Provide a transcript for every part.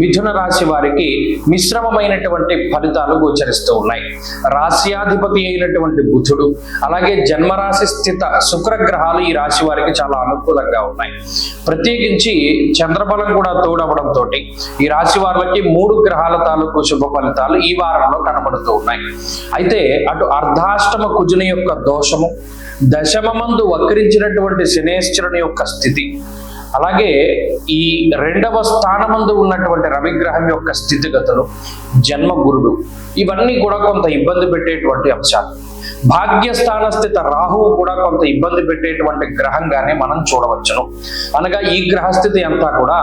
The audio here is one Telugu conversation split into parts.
మిథున రాశి వారికి మిశ్రమమైనటువంటి ఫలితాలు గోచరిస్తూ ఉన్నాయి. రాశ్యాధిపతి అయినటువంటి బుధుడు అలాగే జన్మరాశి స్థిత శుక్రగ్రహాలు ఈ రాశి వారికి చాలా అనుకూలంగా ఉన్నాయి. ప్రత్యేకించి చంద్రబలం కూడా తోడవడంతో ఈ రాశి వారికి మూడు గ్రహాల తాలూకు శుభ ఫలితాలు ఈ వారంలో కనబడుతూ ఉన్నాయి. అయితే అటు అర్ధాష్టమ కుజుని యొక్క దోషము దశమమందు వక్రించినటువంటి శనేశ్వరుని యొక్క స్థితి అలాగే ఈ రెండవ స్థానమందు ఉన్నటువంటి రవిగ్రహం యొక్క స్థితిగతులు జన్మ గురుడు ఇవన్నీ కూడా కొంత ఇబ్బంది పెట్టేటువంటి అంశాలు. భాగ్యస్థాన స్థిత రాహువు కూడా కొంత ఇబ్బంది పెట్టేటువంటి గ్రహంగానే మనం చూడవచ్చును. అనగా ఈ గ్రహస్థితి అంతా కూడా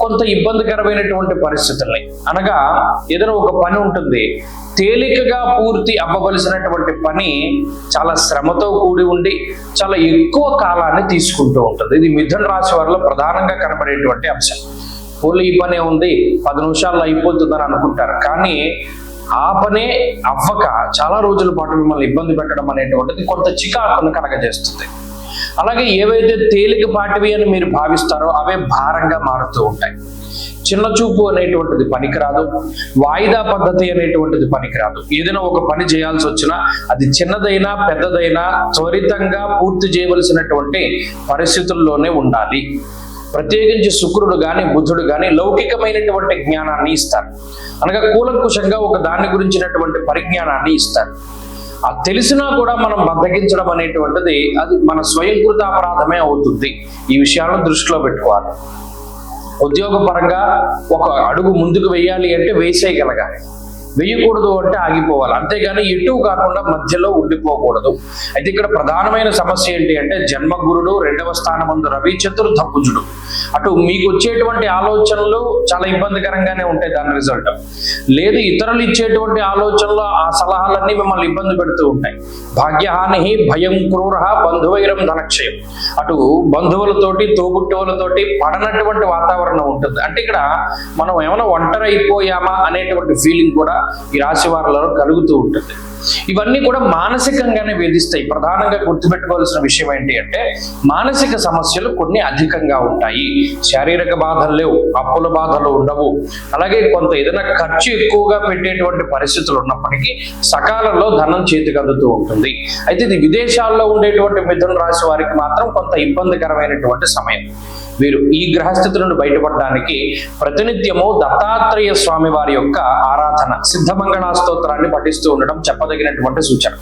కొంత ఇబ్బందికరమైనటువంటి పరిస్థితుల్ని. అనగా ఏదైనా ఒక పని ఉంటుంది తేలికగా పూర్తి అవ్వవలసినటువంటి పని చాలా శ్రమతో కూడి ఉండి చాలా ఎక్కువ కాలాన్ని తీసుకుంటూ ఉంటుంది. ఇది మిథున రాశి వారిలో ప్రధానంగా కనబడేటువంటి అంశం. పోలీ ఈ పనే ఉంది పది నిమిషాల్లో అయిపోతుందని అనుకుంటారు. కానీ ఆ పనే అవ్వక చాలా రోజుల పాటు మిమ్మల్ని ఇబ్బంది పెట్టడం అనేటువంటిది కొంత చికాకును కలగజేస్తుంది. అలాగే ఏవైతే తేలికపాటివి అని మీరు భావిస్తారో అవే భారంగా మారుతూ ఉంటాయి. చిన్న చూపు అనేటువంటిది పనికిరాదు. వాయిదా పద్ధతి అనేటువంటిది పనికిరాదు. ఏదైనా ఒక పని చేయాల్సి వచ్చినా అది చిన్నదైనా పెద్దదైనా త్వరితంగా పూర్తి చేయవలసినటువంటి పరిస్థితుల్లోనే ఉండాలి. ప్రత్యేకించి శుక్రుడు గాని బుద్ధుడు గాని లౌకికమైనటువంటి జ్ఞానాన్ని ఇస్తారు. అనగా కూలంకుషంగా ఒక దాని గురించినటువంటి పరిజ్ఞానాన్ని ఇస్తారు. అది తెలిసినా కూడా మనం బద్దగించడం అనేటువంటిది అది మన స్వయంకృత అపరాధమే అవుతుంది. ఈ విషయాలను దృష్టిలో పెట్టుకోవాలి. ఉద్యోగపరంగా ఒక అడుగు ముందుకు వెయ్యాలి అంటే వేసేయగలగాలి. వేయకూడదు అంటే ఆగిపోవాలి. అంతేగాని ఎటు కాకుండా మధ్యలో ఉండిపోకూడదు. అయితే ఇక్కడ ప్రధానమైన సమస్య ఏంటి అంటే జన్మగురుడు రెండవ స్థానమందు రవి చతుర్థ కుజుడు అటు మీకు వచ్చేటువంటి ఆలోచనలు చాలా ఇబ్బందికరంగానే ఉంటాయి దాని రిజల్ట్ లేదు ఇతరులు ఇచ్చేటువంటి ఆలోచనలు ఆ సలహాలన్నీ మిమ్మల్ని ఇబ్బంది పెడుతూ ఉంటాయి. భాగ్యహాని భయం క్రూర బంధువైరం ధనక్షయం. అటు బంధువులతోటి తోబుట్టువులతోటి పడనటువంటి వాతావరణం ఉంటుంది. అంటే ఇక్కడ మనం ఏమైనా ఒంటరి అయిపోయామా అనేటువంటి ఫీలింగ్ కూడా ఈ రాశి వారిలో కలుగుతూ ఉంటుంది. ఇవన్నీ కూడా మానసికంగానే వేధిస్తాయి. ప్రధానంగా గుర్తుపెట్టుకోవాల్సిన విషయం ఏంటి అంటే మానసిక సమస్యలు కొన్ని అధికంగా ఉంటాయి. శారీరక బాధలు లేవు అప్పుల బాధలు ఉండవు. అలాగే కొంత ఏదైనా ఖర్చు ఎక్కువగా పెట్టేటువంటి పరిస్థితులు ఉన్నప్పటికీ సకాలంలో ధనం చేతికి అందుతూ ఉంటుంది. అయితే ఇది విదేశాల్లో ఉండేటువంటి మిథున రాశి వారికి మాత్రం కొంత ఇబ్బందికరమైనటువంటి సమయం. వీరు ఈ గ్రహస్థితి నుండి బయటపడడానికి ప్రతినిత్యము దత్తాత్రేయ స్వామి వారి యొక్క ఆరాధన సిద్ధమంగళా స్తోత్రాన్ని పఠిస్తూ ఉండడం చెప్పదగినటువంటి సూచన.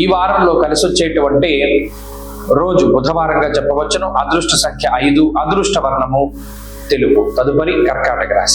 ఈ వారంలో కలిసి వచ్చేటువంటి రోజు బుధవారంగా చెప్పవచ్చును. అదృష్ట సంఖ్య ఐదు అదృష్ట వర్ణము తెలుపు. తదుపరి కర్కాటక రాశి.